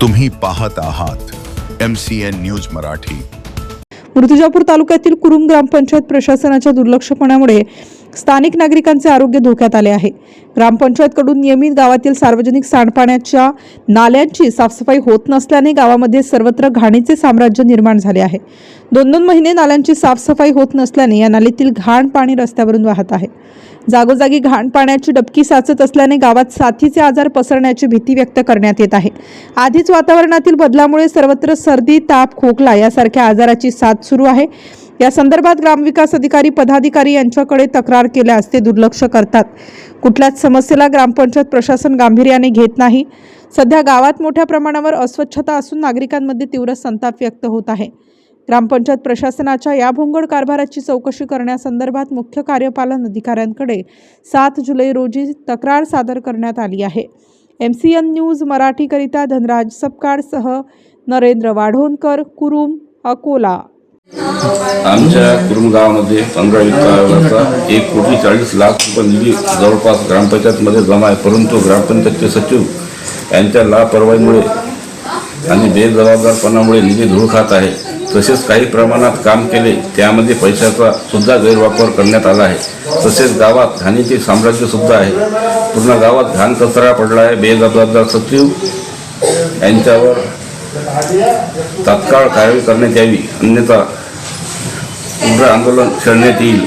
तुम्ही पाहत आहात M C N news Marathi. Murtijapur तालुक्यातील कुरुम ग्रामपंचायत प्रशासनाच्या दुर्लक्षपणामुळे स्थानिक नागरिकांचे आरोग्य धोक्यात आले आहे. ग्रामपंचायतकडून नियमित गावातील सार्वजनिक सांडपाण्याच्या नाल्यांची साफसफाई होत नसल्याने गावामध्ये सर्वत्र घाणीचे साम्राज्य निर्माण झाले आहे. दोन दोन महिने नाल्यांची साफसफाई होत नसल्याने या नालीतील घाण पाणी रस्त्यावरून वाहत आहे. जागोजागी घाण पाण्याची डबकी साचत असल्याने गावात साथीचे आजार पसरण्याची भीती व्यक्त करण्यात येत आहे. आधीच वातावरणातील बदलामुळे सर्वत्र सर्दी ताप खोकला यासारख्या आजाराची साथ सुरू आहे. या संदर्भात ग्रामविकास अधिकारी पदाधिकारी यांच्याकडे तक्रार केल्यास ते दुर्लक्ष करतात. कुठल्याच समस्येला ग्रामपंचायत प्रशासन गांभीर्याने घेत नाही. सध्या गावात मोठ्या प्रमाणावर अस्वच्छता असून नागरिकांमध्ये तीव्र संताप व्यक्त होत आहे. ग्रामपंचायत प्रशासनाच्या या भोंगड कारभाराची चौकशी करण्यासंदर्भात मुख्य कार्यपालन अधिकाऱ्यांकडे सात जुलै रोजी तक्रार सादर करण्यात आली आहे. एम सी एन न्यूज मराठीकरिता धनराज सपकाळसह नरेंद्र वाढोणकर कुरुम अकोला. आमच्या कुरुम गावामध्ये पंधरा विकासाचा एक कोटी चाळीस लाख रुपये निधी जवळपास ग्रामपंचायतमध्ये जमा आहे. परंतु ग्रामपंचायतचे सचिव यांच्या लापरवाहीमुळे आणि बेजबाबदारपणामुळे निधी धूळ खात आहे. तसेच काही प्रमाणात काम केले त्यामध्ये पैशाचा सुद्धा गैरवापर करण्यात आला आहे. तसेच गावात घाणीचे साम्राज्य सुद्धा आहे. पूर्ण गावात घाण कचरा पडला आहे बेजबाबदार सचिव यांच्यावर तात्काळ कारवाई करण्यात यावी अन्यथा उग्र आंदोलन छेडण्यात येईल.